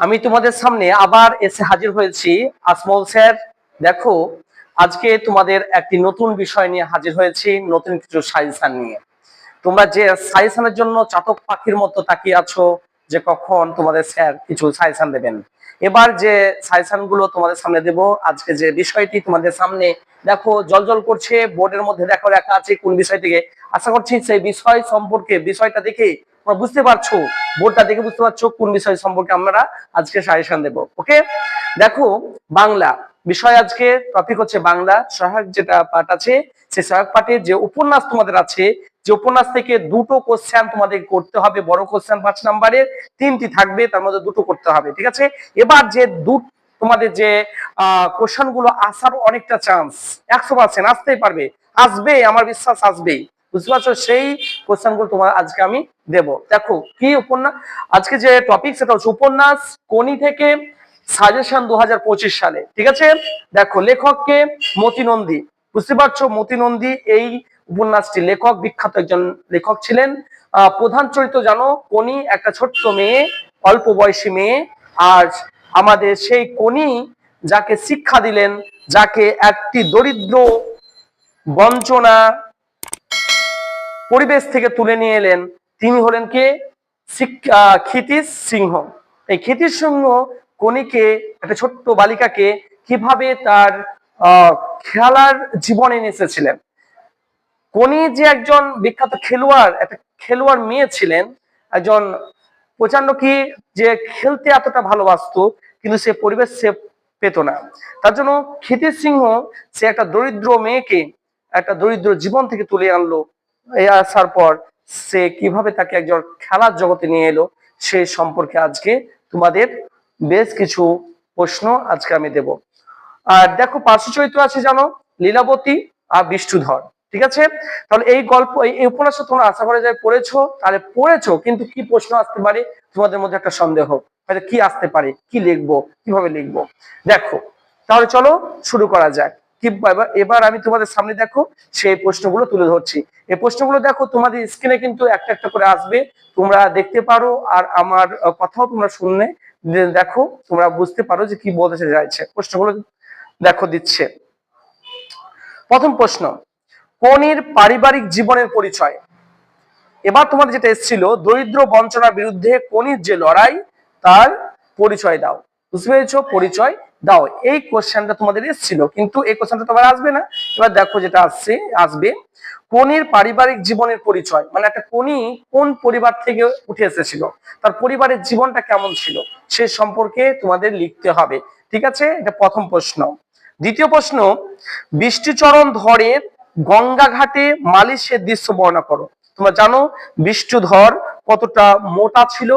আমি তোমাদের সামনে আবার এসে হাজির হয়েছি। আসমল স্যার, দেখো, আজকে তোমাদের একটি নতুন বিষয় নিয়ে হাজির হয়েছি, নতুন কিছু সাজেশন নিয়ে। তোমরা যে সাজেশনের জন্য চাতক পাখির মতো তাকিয়ে আছো যে কখন তোমাদের স্যার কিছু সাজেশন দেবেন। এবার যে সাজেশনগুলো তোমাদের সামনে দেব, আজকে যে বিষয়টি তোমাদের সামনে, দেখো জল করছে, বোর্ডের মধ্যে দেখো লেখা আছে কোন বিষয় থেকে আশা করছি সেই বিষয় সম্পর্কে, বিষয়টা দেখে তোমরা বুঝতে পারছ, বোর্ডটা দেখে বুঝতে পারছ কোন বিষয় সম্পর্কে আমরা আজকে সাজেশন দেব, ওকে? দেখো, বাংলা, বিষয় আজকে টপিক হচ্ছে বাংলা, সহায়ক যেটা পাঠ আছে, সেই সহায়ক পাঠের যে উপন্যাস তোমাদের আছে, যে উপন্যাস থেকে দুটো কোশ্চেন তোমাদের করতে হবে, বড় কোশ্চেন পাঁচ নাম্বারের তিনটি থাকবে, তার মধ্যে দুটো করতে হবে, ঠিক আছে? এবার যে দু, তোমাদের যে কোশ্চেনগুলো আসার অনেকটা চান্স একশো পার্সেন্ট আসতেই পারবে আসবে আমার বিশ্বাস আসবেই। বুঝতে পারছ? সেই কোশ্চেনগুলো তোমার আজকে আমি দেব। দেখো, কি উপন্যাস? আজকে যে টপিক সেটা হচ্ছে উপন্যাস কোনি থেকে সাজেশন দু হাজার পঁচিশ সালে, ঠিক আছে? দেখো, লেখককে মতি নন্দী বুঝতে পারছ? মতি নন্দী এই উপন্যাসটি লেখক, বিখ্যাত একজন লেখক ছিলেন। প্রধান চরিত্র জানো? কোনি একটা ছোট্ট মেয়ে, অল্প বয়সী মেয়ে। আর আমাদের সেই কোনি যাকে শিক্ষা দিলেন, যাকে একটি দরিদ্র বঞ্চনা পরিবেশ থেকে তুলে নিয়ে এলেন। তিনি হলেন কে? ক্ষিতিশ সিংহ। এই ক্ষিতিশ সিংহ কনিকে একটা ছোট্ট বালিকাকে কীভাবে তার খেলার জীবনে এনে এসেছিলেন? কোনি যে একজন বিখ্যাত খেলোয়াড়, একটা খেলোয়াড় মেয়ে ছিলেন, একজন প্রচণ্ড কি যে খেলতে এতটা ভালোবাসতো, কিন্তু সে পরিবেশ সে পেত না। তার জন্য ক্ষিতিশ সিংহ সে একটা দরিদ্র মেয়েকে, একটা দরিদ্র জীবন থেকে তুলে আনলো। আসার পর সে কীভাবে তাকে একজন খেলার জগতে নিয়ে এলো, সে সম্পর্কে আজকে তোমাদের বেশ কিছু প্রশ্ন আজকে আমি দেব। আর দেখো পার্শ্ব চরিত্র আছে জানো, লীলাবতী আর বিষ্ণুধর, ঠিক আছে? তাহলে এই গল্প, এই- উপন্যাসটা তোমরা আশা করা যায় পড়েছো, তাহলে পড়েছো, কিন্তু কি প্রশ্ন আসতে পারে তোমাদের মধ্যে একটা সন্দেহ, হয়তো কি আসতে পারে, কি লিখব, কীভাবে লিখব? দেখো, তাহলে চলো শুরু করা যাক। এবার- আমি তোমাদের সামনে দেখো সেই প্রশ্নগুলো তুলে ধরছি। এই প্রশ্নগুলো দেখো তোমাদের স্ক্রিনে কিন্তু একটা একটা করে আসবে। তোমরা দেখতে পারো আর আমার কথাও তোমরা শুনলে। দেখো তোমরা বুঝতে পারো যে কি বলতে চাইছে। প্রশ্নগুলো দেখো দিচ্ছে। প্রথম প্রশ্ন কোনির পারিবারিক জীবনের পরিচয়। এবার তোমাদের যেটা এসেছিল, দরিদ্র বঞ্চনার বিরুদ্ধে কোনির যে লড়াই, তার পরিচয় দাও। বুঝতে পেরেছ? পরিচয় দাও। এই কোশ্চেনটা তোমাদের এসেছিল, কিন্তু এই কোশ্চেনটা তোমার আসবে না। এবার দেখো যেটা আসছে, আসবে। কোনির পারিবারিক জীবনের পরিচয় মানে একটা কোনি কোন পরিবার থেকে উঠে এসেছিল? তার পরিবারের জীবনটা কেমন ছিল? সে সম্পর্কে তোমাদের লিখতে হবে, ঠিক আছে? এটা প্রথম প্রশ্ন। দ্বিতীয় প্রশ্ন, বৃষ্টিচরণ ধরের গঙ্গা ঘাটে মালিশের দৃশ্য বর্ণনা করো। তোমরা জানো বিষ্ণুধর কতটা মোটা ছিল?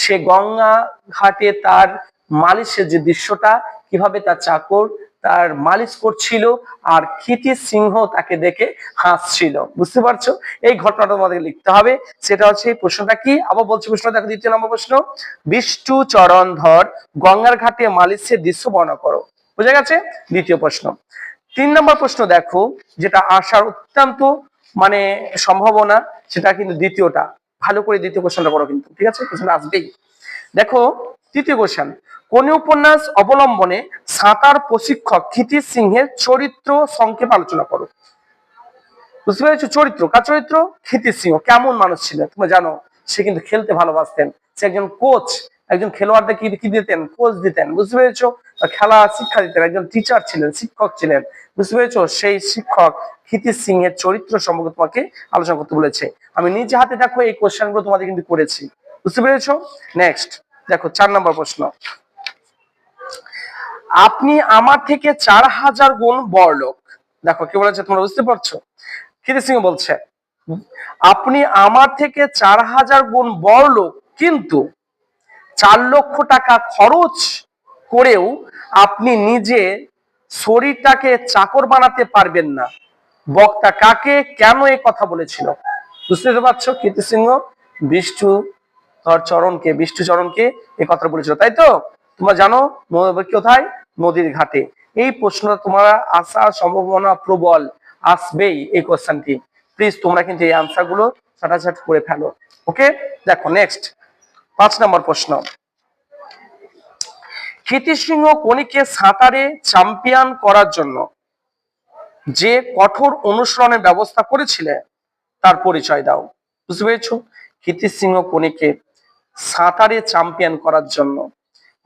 সে গঙ্গা ঘাটে তার মালিশের যে দৃশ্যটা, কীভাবে তার চাকর তার মালিশ করছিল আর ক্ষিতি সিংহ তাকে দেখে হাসছিল। বুঝতে পারছ? এই ঘটনাটা তোমাদের লিখতে হবে। সেটা হচ্ছে এই প্রশ্নটা কি? আবার বলছি প্রশ্ন দেখো দ্বিতীয় নম্বর প্রশ্ন। বিষ্ণু চরণ ধর, গঙ্গার ঘাটে মালিশের দৃশ্য বর্ণনা করো। বুঝা গেছে? দ্বিতীয় প্রশ্ন। তিন নম্বর প্রশ্ন দেখো, যেটা আসার অত্যন্ত মানে সম্ভাবনা, সেটা কিন্তু দ্বিতীয়টা। ভালো করে দ্বিতীয় কোশ্চেনটা করো কিন্তু, ঠিক আছে? কোশ্চেন আসবেই। দেখো, তৃতীয় কোশ্চেন কোন উপন্যাস অবলম্বনে সাঁতার প্রশিক্ষক ক্ষিতিশ সিংহের চরিত্র সংক্ষেপ আলোচনা করো। বুঝতে পেরেছ? চরিত্র। কার চরিত্র? ক্ষিতিশ সিংহ। কেমন মানুষ ছিলেন? তোমরা জানো, সে কিন্তু খেলতে ভালোবাসতেন। সে একজন কোচ একজন খেলোয়াড়দের কি কি দিতেন? কোচ দিতেন। বুঝতে পেরেছ? খেলা, শিক্ষা দিতেন। একজন টিচার ছিলেন, শিক্ষক ছিলেন। বুঝতে পেরেছ? সেই শিক্ষক ক্ষিতিশ সিং এর চরিত্র সম্পর্কে তোমাকে আলোচনা করতে বলেছে। আমি নিজে হাতে দেখো, এই কোশ্চেনগুলো তোমাদের কিন্তু করেছি। বুঝতে পেরেছ? নেক্সট দেখো, চার নম্বর প্রশ্ন। আপনি আমার থেকে চার হাজার গুণ বড় লোক দেখো, কি বলেছে? তোমরা বুঝতে পারছ? ক্ষিতিশ সিংহ বলছে, আপনি আমার থেকে চার হাজার গুণ বড় লোক কিন্তু চার লক্ষ টাকা খরচ করেও আপনি নিজে শরীরটাকে চাকর বানাতে পারবেন না। বক্তা কাকে কেন এই কথা বলেছিল? বুঝতে পারছ কীর্তি সিংহ? বিষ্ণু ধর চরণকে বিষ্ণু চরণকে এই কথা বলেছিল, তাই তো? তোমরা জানো কোথায়? নদীর ঘাটে। এই প্রশ্নটা তোমার আসার সম্ভাবনা প্রবল। আসবেই এই কোশ্চেনটি প্লিজ তোমরা কিন্তু এই আনসারগুলো ছাটাছাট করে ফেলো। ওকে দেখো নেক্সট পাঁচ নম্বর প্রশ্ন। ক্ষিতিসিংহ কণিকে সাঁতারে চ্যাম্পিয়ন করার জন্য যে কঠোর অনুসরণের ব্যবস্থা করেছিলেন তার পরিচয় দাও। বুঝতে পেরেছ? কীর্তিসিংহ কণিকে সাঁতারে চ্যাম্পিয়ন করার জন্য।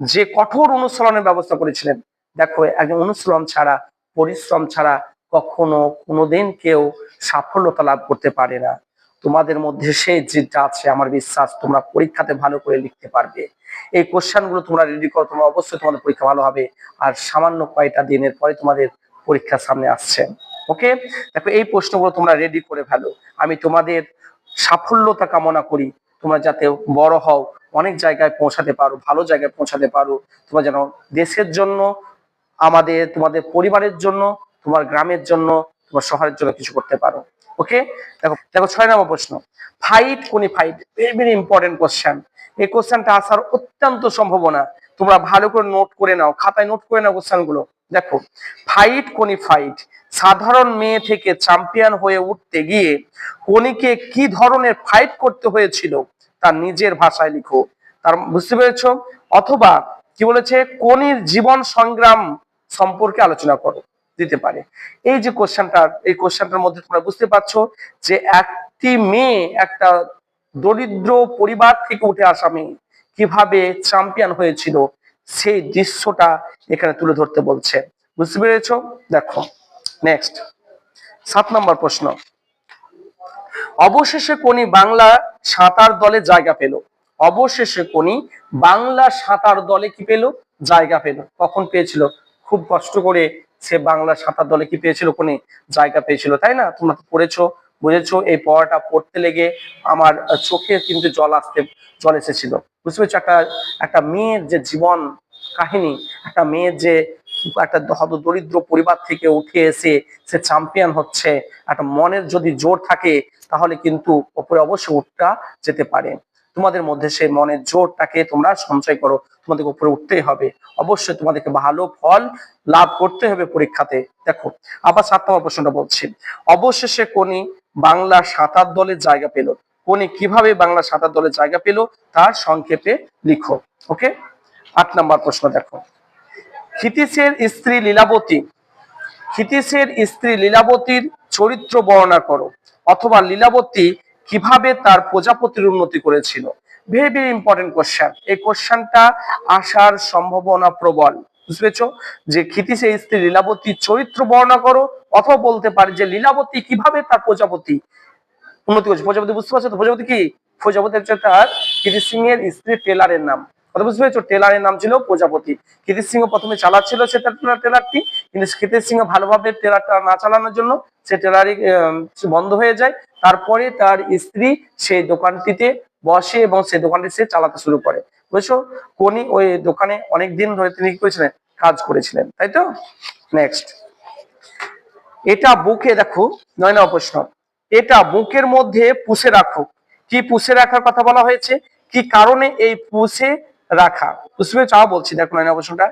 যে কঠোর অনুসরণের ব্যবস্থা করেছিলেন, দেখো, একজন অনুসরণ ছাড়া, পরিশ্রম ছাড়া কখনো কোনোদিন কেউ সাফল্যতা লাভ করতে পারে না। তোমাদের মধ্যে সেই যেটা আছে, আমার বিশ্বাস, তোমরা পরীক্ষাতে ভালো করে লিখতে পারবে। এই কোশ্চেনগুলো তোমরা রেডি করো, তোমরা অবশ্যই তোমাদের পরীক্ষা ভালো হবে, আর সামান্য কয়টা দিনের পরে তোমাদের পরীক্ষার সামনে আসছে। ওকে? দেখো, এই প্রশ্নগুলো তোমরা রেডি করে ফেলো। আমি তোমাদের সাফল্যতা কামনা করি, তোমরা যাতে বড় হও অনেক জায়গায় পৌঁছাতে পারো, ভালো জায়গায় পৌঁছাতে পারো। তোমরা যেন দেশের জন্য, আমাদের, তোমাদের পরিবারের জন্য, তোমার গ্রামের জন্য, তোমার শহরের জন্য কিছু করতে পারো। ওকে দেখো দেখো ছয় নম্বর প্রশ্ন। ফাইট কোনি fight very very important question এই কোশ্চেনটা আসার অত্যন্ত সম্ভাবনা। তোমরা ভালো করে নোট করে নাও, খাতায় নোট করে নাও কোশ্চেনগুলো। দেখো ফাইট কোনি ফাইট সাধারণ মেয়ে থেকে চ্যাম্পিয়ন হয়ে উঠতে গিয়ে কোনিকে কি ধরনের ফাইট করতে হয়েছিল? তার নিজের ভাষায় লিখো। তার বুঝতে পেরেছ? অথবা কি বলেছে? কোনির জীবন সংগ্রাম সম্পর্কে আলোচনা করো, দিতে পারে। এই যে কোশ্চেনটা এই কোশ্চেনটার মধ্যে তোমরা বুঝতে পারছ যে একটি মেয়ে, একটা দরিদ্র পরিবার থেকে উঠে আসা মেয়ে কীভাবে চ্যাম্পিয়ন হয়েছিল, সেই দৃশ্যটা এখানে তুলে ধরতে বলছে। বুঝতে পেরেছ? দেখো নেক্সট সাত নম্বর প্রশ্ন। অবশেষে কোনি বাংলা সাঁতার দলে জায়গা পেল। অবশেষে কোনি বাংলা সাঁতার দলে কি পেল? জায়গা পেল। কখন পেয়েছিল? খুব কষ্ট করে সে বাংলা সাঁতার দলে কি পেয়েছিল? কোনি জায়গা পেয়েছিল, তাই না? তোমরা তো পড়েছো, বুঝেছ, এই পড়াটা পড়তে লেগে আমার চোখে কিন্তু জল আসতে, জল এসেছিল। বুঝতে পেরেছ? একটা একটা মেয়ের যে জীবন কাহিনী, একটা মেয়ের যে একটা হত দরিদ্র পরিবার থেকে উঠে এসে সে চ্যাম্পিয়ন হচ্ছে, একটা মনের যদি জোর থাকে, তাহলে কিন্তু ওপরে অবশ্যই উঠটা যেতে পারে। তোমাদের মধ্যে সেই মনের জোরটাকে তোমরা সঞ্চয় করো তোমাদেরকে উপরে উঠতেই হবে। অবশ্যই তোমাদেরকে ভালো ফল লাভ করতে হবে পরীক্ষাতে। দেখো, আবার সাত নম্বর প্রশ্নটা বলছি। অবশেষে কোনি বাংলা সাঁতার দলের জায়গা পেল। কোনি কীভাবে বাংলা সাঁতার দলের জায়গা পেল? তার সংক্ষেপে লিখো, ওকে? আট নম্বর প্রশ্ন দেখো। ক্ষিতিশের স্ত্রী লীলাবতী ক্ষিতিশের স্ত্রী লীলাবতীর চরিত্র বর্ণনা করো। অথবা লীলাবতী কীভাবে তার প্রজাপতির উন্নতি করেছিল? ভেরি ভেরি ইম্পর্টেন্ট কোশ্চেন এই কোশ্চেনটা আসার সম্ভাবনা প্রবল। বুঝতে যে ক্ষিতিশের স্ত্রী লীলাবতীর চরিত্র বর্ণনা করো, অথবা বলতে পারে যে লীলাবতী কীভাবে তার প্রজাপতি উন্নতি করেছে? প্রজাপতি বুঝতে পারছ তো? প্রজাপতি কি? প্রজাপতি হচ্ছে তার কীর্তি সিং এর স্ত্রী টেলারের নাম। তারপরে তার স্ত্রী সেই দোকানটিতে বসে এবং সেই দোকানটি সে চালাতে শুরু করে। বুঝছ কোনি ওই দোকানে অনেক দিন ধরে তিনি কি করেছিলেন? কাজ করেছিলেন। তাই তো? নেক্সট এটা বুকে দেখো, নয় নম্বর প্রশ্ন। এটা বুকের মধ্যে পুষে রাখো। কি পুষে রাখার কথা বলা হয়েছে? কি কারণে এই পুষে রাখা। বুঝতে পেরেছ? বলছি, দেখো নয় প্রশ্নটা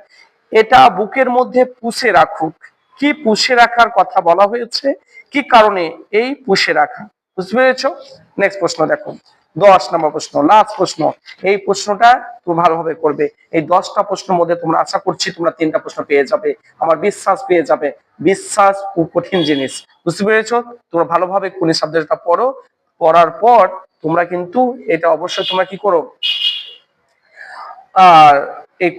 এটা বুকের মধ্যে পুষে রাখুক। কি পুষে রাখার কথা বলা হয়েছে? কি কারণে এই পুষে রাখা? বুঝতে পেরেছ? নেক্সট প্রশ্ন দেখো। দশ নম্বর প্রশ্ন লাস্ট প্রশ্ন। এই প্রশ্নটা তুমি ভালোভাবে করবে। এই দশটা প্রশ্নের মধ্যে তোমরা আশা করছি তোমরা তিনটা প্রশ্ন পেয়ে যাবে। আমার বিশ্বাস পেয়ে যাবে। বিশ্বাস ও কঠিন জিনিস। বুঝতে পেরেছ? তোমরা ভালোভাবে কোন সাবজেক্টটা পড়ো। পড়ার পর তোমরা কিন্তু এটা অবশ্যই তোমরা কি করো? এই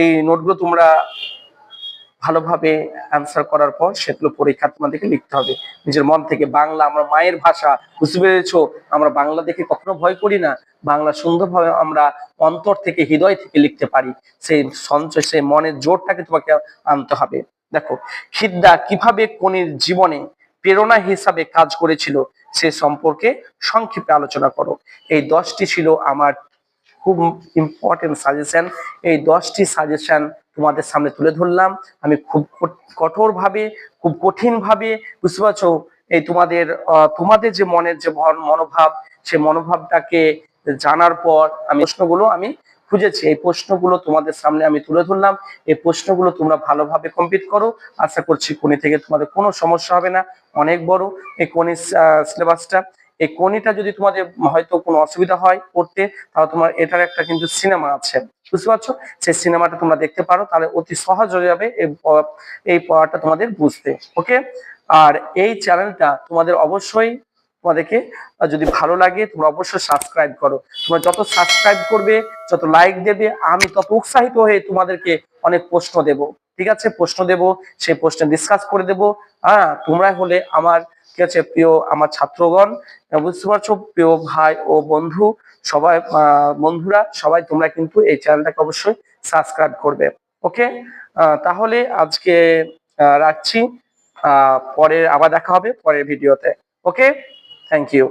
এই নোটগুলো তোমরা ভালোভাবে অ্যান্সার করার পর সেগুলো পরীক্ষা তোমাদেরকে লিখতে হবে। নিজের মন থেকে বাংলা, আমার মায়ের ভাষা বুঝতে পেরেছ, আমরা বাংলা দেখে কখনো ভয় করি না, বাংলা সুন্দরভাবে আমরা অন্তর থেকে, হৃদয় থেকে লিখতে পারি। সেই সঞ্চয়, সেই মনের জোরটাকে তোমাকে আনতে হবে। দেখো, খিদ্দা কীভাবে কোনির জীবনে প্রেরণা হিসাবে কাজ করেছিল সে সম্পর্কে সংক্ষেপে আলোচনা করো। এই দশটি ছিল আমার খুব ইম্পর্টেন্ট সাজেশন এই দশটি সাজেশন তোমাদের সামনে তুলে ধরলাম। আমি খুব কঠোরভাবে, খুব কঠিনভাবে, বুঝতে পারছ? এই তোমাদের তোমাদের যে মনের যে মনোভাব, সে মনোভাবটাকে জানার পর আমি প্রশ্নগুলো আমি খুঁজেছি। এই প্রশ্নগুলো তোমাদের সামনে আমি তুলে ধরলাম। এই প্রশ্নগুলো তোমরা ভালোভাবে কমপ্লিট করো। আশা করছি কোনি থেকে তোমাদের কোনো সমস্যা হবে না। অনেক বড় এই কোনি সিলেবাসটা এই কোনিটা যদি তোমাদের হয়তো কোনো অসুবিধা হয় পড়তে, তাহলে তোমার এটার একটা কিন্তু সিনেমা আছে। বুঝতে পারছ? সেই সিনেমাটা তোমরা দেখতে পারো, তাহলে অতি সহজ হয়ে যাবে এই পড়াটা তোমাদের বুঝতে, ওকে? আর এই চ্যানেলটা তোমাদের অবশ্যই তোমাদেরকে যদি ভালো লাগে, তোমরা অবশ্যই সাবস্ক্রাইব করো। তোমরা যত সাবস্ক্রাইব করবে, যত লাইক দেবে, আমি তত উৎসাহিত হয়ে তোমাদেরকে অনেক প্রশ্ন দেব। ঠিক আছে, প্রশ্ন দেব, সেই প্রশ্ন ডিসকাস করে দেব। হ্যাঁ তোমরা হলে আমার কি আছে, প্রিয় আমার ছাত্রগণ বুঝতে পারছ? প্রিয় ভাই ও বন্ধু, সবাই বন্ধুরা, সবাই তোমরা কিন্তু এই চ্যানেলটাকে অবশ্যই সাবস্ক্রাইব করবে। ওকে তাহলে আজকে রাখছি। পরে আবার দেখা হবে, পরের ভিডিওতে। Okay thank you